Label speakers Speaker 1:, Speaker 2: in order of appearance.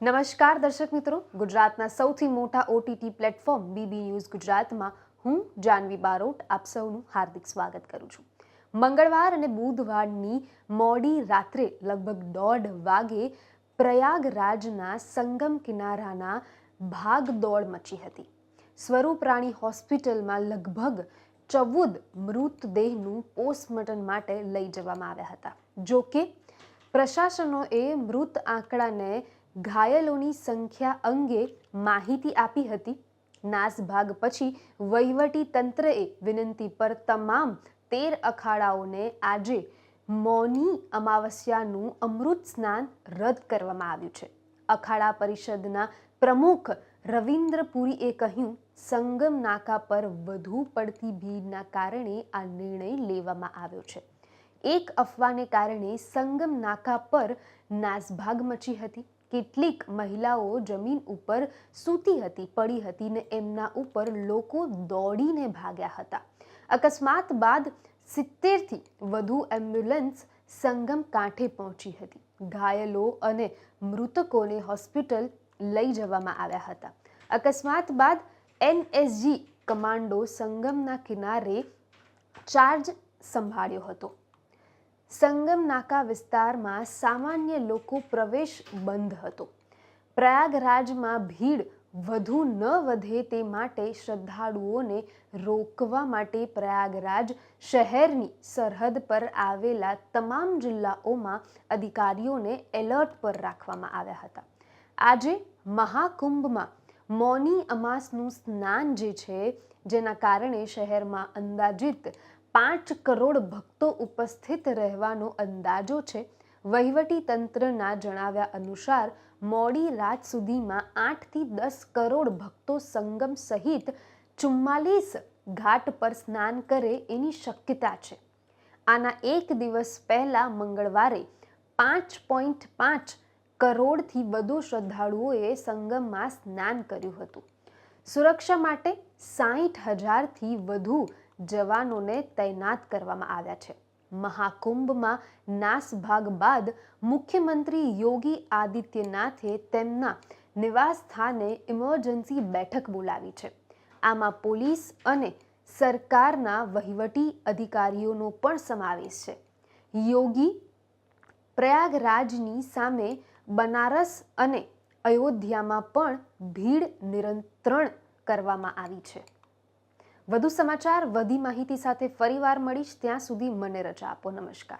Speaker 1: નમસ્કાર દર્શક મિત્રો. ગુજરાતના સૌથી મોટા ઓટીટી પ્લેટફોર્મ બીબી ન્યૂઝ ગુજરાતમાં હું જાનવી બારોટ આપ સૌનું હાર્દિક સ્વાગત કરું છું. મંગળવાર અને બુધવારની મોડી રાત્રે લગભગ દોઢ વાગે પ્રયાગરાજના સંગમ કિનારાના ભાગદોડ મચી હતી. સ્વરૂપ રાણી હોસ્પિટલમાં લગભગ ચૌદ મૃતદેહનું પોસ્ટમોર્ટમ માટે લઈ જવામાં આવ્યા હતા. જો કે પ્રશાસનોએ મૃત આંકડાને ઘાયલોની સંખ્યા અંગે માહિતી આપી હતી. નાસભાગ પછી વહીવટી તંત્રએ વિનંતી પર તમામ તેર અખાડાઓને આજે મૌની અમાવસ્યાનું અમૃત સ્નાન રદ કરવામાં આવ્યું છે. અખાડા પરિષદના પ્રમુખ રવિન્દ્ર પુરીએ કહ્યું, સંગમ નાકા પર વધુ પડતી ભીડના કારણે આ નિર્ણય લેવામાં આવ્યો છે. એક અફવાને કારણે સંગમ નાકા પર નાસભાગ મચી હતી. કેટલીક મહિલાઓ જમીન ઉપર સૂતી હતી, પડી હતી ને એમના ઉપર લોકો દોડીને ભાગ્યા હતા. અકસ્માત બાદ સિત્તેરથી વધુ એમ્બ્યુલન્સ સંગમ કાંઠે પહોંચી હતી. ઘાયલો અને મૃતકોને હોસ્પિટલ લઈ જવામાં આવ્યા હતા. અકસ્માત બાદ એનએસજી કમાન્ડો સંગમના કિનારે ચાર્જ સંભાળ્યો હતો. સંગમ નાકા વિસ્તારમાં સામાન્ય લોકો પ્રવેશ બંધ હતો. પ્રયાગરાજમાં ભીડ વધુ ન વધે તે માટે શ્રદ્ધાળુઓને રોકવા માટે પ્રયાગરાજ શહેરની સરહદ પર આવેલા તમામ જિલ્લાઓમાં અધિકારીઓને એલર્ટ પર રાખવામાં આવ્યા હતા. આજે મહાકુંભમાં મૌની અમાસનું સ્નાન જે છે, જેના કારણે શહેરમાં અંદાજિત પાંચ કરોડ ભક્તો ઉપસ્થિત રહેવાનો અંદાજો છે. વહીવટી તંત્રના જણાવ્યા અનુસાર, મોડી રાત સુધીમાં આઠથી દસ કરોડ ભક્તો સંગમ સહિત ચુમ્માલીસ ઘાટ પર સ્નાન કરે એની શક્યતા છે. આના એક દિવસ પહેલા મંગળવારે પાંચ પોઈન્ટ પાંચ કરોડથી વધુ શ્રદ્ધાળુઓએ સંગમમાં સ્નાન કર્યું હતું. સુરક્ષા માટે સાહીઠ હજારથી વધુ જવાનોને તૈનાત કરવામાં આવ્યા છે. મહાકુંભમાં નાસભાગ બાદ મુખ્યમંત્રી યોગી આદિત્યનાથે તેમના નિવાસ સ્થાને ઇમરજન્સી બેઠક બોલાવી છે. આમાં પોલીસ અને સરકારના વહીવટી અધિકારીઓનો પણ સમાવેશ છે. યોગી પ્રયાગરાજની સામે બનારસ અને અયોધ્યામાં પણ ભીડ નિયંત્રણ કરવામાં આવી છે. વધુ સમાચાર, વધી માહિતી સાથે ફરીવાર મળીશ. ત્યાં સુધી મને રજા આપો. નમસ્કાર.